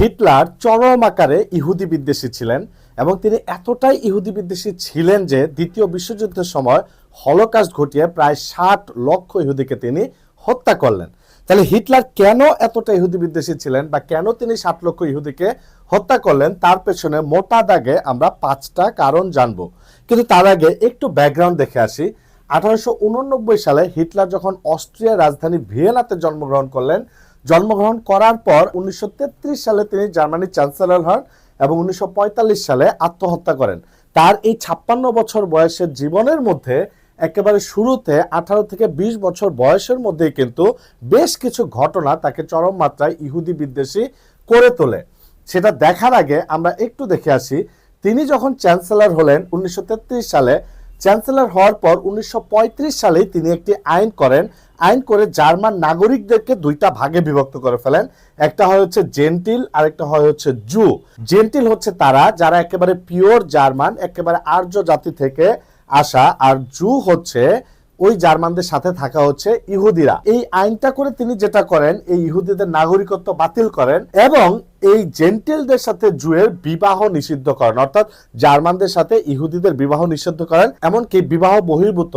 Hitler চরম আকারে ইহুদি বিদ্বেষী ছিলেন এবং তিনি এতটাই ইহুদি বিদ্বেষী ছিলেন যে দ্বিতীয় বিশ্বযুদ্ধের সময় হলোকাস্ট ঘটিয়ে প্রায় ষাট লক্ষ ইহুদিকে তিনি হত্যা করলেন। তাহলে হিটলার কেন এতটা ইহুদি বিদ্বেষী ছিলেন বা কেন তিনি ষাট লক্ষ ইহুদিকে হত্যা করলেন? তার পেছনে মোটা দাগে আমরা পাঁচটা কারণ জানব। কিন্তু তার আগে একটু ব্যাকগ্রাউন্ড দেখে আসি। আঠারোশো উন নব্বই সালে হিটলার যখন অস্ট্রিয়ার রাজধানী ভিয়েনাতে জন্মগ্রহণ করলেন জন্মগ্রহণ করার পর উনিশশো তেত্রিশ সালে তিনি জার্মানির চ্যান্সেলর হন এবং উনিশশো পঁয়তাল্লিশ সালে আত্মহত্যা করেন। তার এই ছাপ্পান্ন বছর বয়সের জীবনের মধ্যে একেবারে শুরুতে আঠারো থেকে ২০ বছর বয়সের মধ্যেই কিন্তু বেশ কিছু ঘটনা তাকে চরম মাত্রায় ইহুদি বিদ্বেষী করে তোলে। সেটা দেখার আগে আমরা একটু দেখে আসি, তিনি যখন চ্যান্সেলর হলেন উনিশশো তেত্রিশ সালে, চ্যান্সেলর হওয়ার পর উনিশশো সালেই তিনি একটি আইন করেন আইন করে জার্মান নাগরিকদেরকে দুইটা ভাগে বিভক্ত করে ফেলেন। একটা হয় হচ্ছে জেন্টিল আর একটা হয় হচ্ছে জু। জেন্টিল হচ্ছে তারা, যারা একেবারে পিওর জার্মান, একেবারে আর্য জাতি থেকে আসা। আর জু হচ্ছে ওই জার্মানদের সাথে থাকা হচ্ছে ইহুদিরা। এই আইনটা করে তিনি যেটা করেন, এই ইহুদিদের নাগরিকত্ব বাতিল করেন এবং এই জেন্টেলদের সাথে জুয়ের বিবাহ নিষিদ্ধ করেন। অর্থাৎ জার্মানদের সাথে ইহুদিদের বিবাহ নিষিদ্ধ করেন, এমনকি বিবাহ বহির্ভূত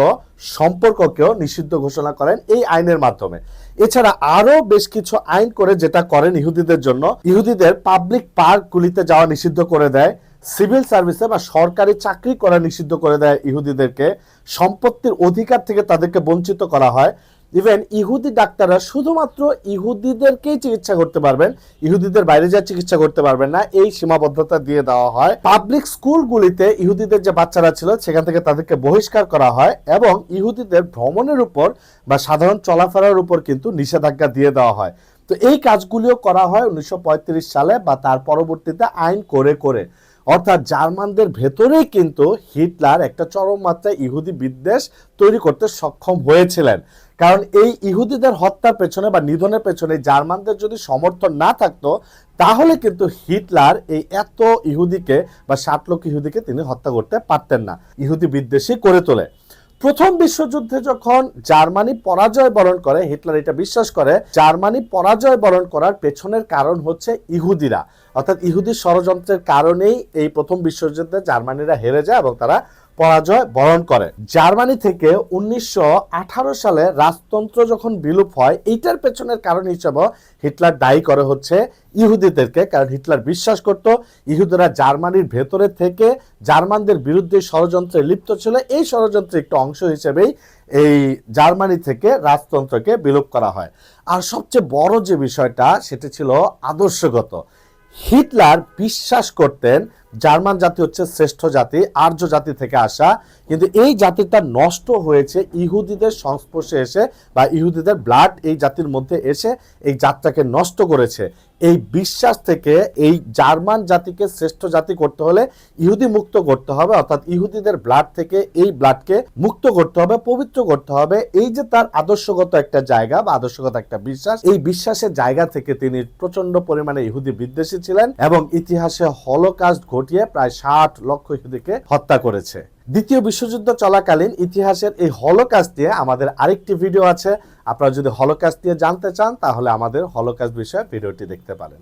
সম্পর্ককেও নিষিদ্ধ ঘোষণা করেন এই আইনের মাধ্যমে। এছাড়া আরও বেশ কিছু আইন করে যেটা করেন ইহুদিদের জন্য, ইহুদিদের পাবলিক পার্কগুলিতে যাওয়া নিষিদ্ধ করে দেয়। সিভিল সার্ভিসে বা সরকারি চাকরি করা নিষিদ্ধ করে দেয় ইহুদিদেরকে। সম্পত্তির অধিকার থেকে তাদেরকে বঞ্চিত করা হয়। ইভেন ইহুদি ডাক্তাররা শুধুমাত্র ইহুদিদেরকেই চিকিৎসা করতে পারবেন, ইহুদিদের বাইরে যা চিকিৎসা করতে পারবেন না, এই সীমাবদ্ধতা দিয়ে দেওয়া হয়। পাবলিক স্কুলগুলিতে ইহুদিদের যে বাচ্চারা ছিল, সেখান থেকে তাদেরকে বহিষ্কার করা হয় এবং ইহুদিদের ভ্রমণের উপর বা সাধারণ চলাফেরার উপর কিন্তু নিষেধাজ্ঞা দিয়ে দেওয়া হয়। তো এই কাজগুলিও করা হয় উনিশশো পঁয়ত্রিশ সালে বা তার পরবর্তীতে আইন করে করে। অর্থাৎ জার্মানদের ভেতরেই কিন্তু হিটলার একটা চরম মাত্রায় ইহুদি বিদ্বেষ তৈরি করতে সক্ষম হয়েছিলেন। কারণ এই ইহুদিদের হত্যার পেছনে বা নিধনের পেছনে জার্মানদের যদি সমর্থন না থাকতো, তাহলে কিন্তু হিটলার এই এত ইহুদিকে বা ষাট লক্ষ ইহুদিকে তিনি হত্যা করতে পারতেন না। ইহুদি বিদ্বেষই করে তোলে। প্রথম বিশ্বযুদ্ধে যখন জার্মানি পরাজয় বরণ করে, হিটলার এটা বিশ্বাস করে, জার্মানি পরাজয় বরণ করার পেছনের কারণ হচ্ছে ইহুদিরা। অর্থাৎ ইহুদি ষড়যন্ত্রের কারণেই এই প্রথম বিশ্বযুদ্ধে জার্মানিরা হেরে যায় এবং তারা পরাজয় বরণ করে। জার্মানি থেকে উনিশশো আঠারো সালে রাজতন্ত্র যখন বিলুপ হয়, এইটার পেছনের কারণ হিসেবে হিটলার দায়ী করে হচ্ছে ইহুদিদেরকে, কারণ হিটলার বিশ্বাস করত ইহুদিরা জার্মানির ভেতরে থেকে জার্মানদের বিরুদ্ধে ষড়যন্ত্রে লিপ্ত ছিল। এই ষড়যন্ত্রের একটু অংশ হিসেবেই এই জার্মানি থেকে রাজতন্ত্রকে বিলোপ করা হয়। আর সবচেয়ে বড় যে বিষয়টা, সেটা ছিল আদর্শগত। হিটলার বিশ্বাস করতেন জার্মান জাতি হচ্ছে শ্রেষ্ঠ জাতি, আর্য জাতি থেকে আসা। কিন্তু এই জাতিটা নষ্ট হয়েছে, ইহুদিদের সংস্পর্শে এসে বা ইহুদিদের ব্লাড এই জাতির মধ্যে এসে এই জাতটাকে নষ্ট করেছে। এই বিশ্বাস থেকে এই জার্মান জাতিকে শ্রেষ্ঠ জাতি করতে হলে ইহুদি মুক্ত করতে হবে, অর্থাৎ ইহুদিদের ব্লাড থেকে এই ব্লাডকে মুক্ত করতে হবে, পবিত্র করতে হবে। এই যে তার আদর্শগত একটা জায়গা বা আদর্শগত একটা বিশ্বাস, এই বিশ্বাসের জায়গা থেকে তিনি প্রচণ্ড পরিমাণে ইহুদি বিদ্বেষী ছিলেন এবং ইতিহাসে হলোকাস্ট ঘটিয়ে প্রায় ষাট লক্ষ ইহুদিকে হত্যা করেছে। দ্বিতীয় বিশ্বযুদ্ধ চলাকালীন ইতিহাসের এই হলকাস দিয়ে আমাদের আরেকটি ভিডিও আছে। আপনারা যদি হলকাস দিয়ে জানতে চান, তাহলে আমাদের হলকাস বিষয়ে ভিডিওটি দেখতে পারেন।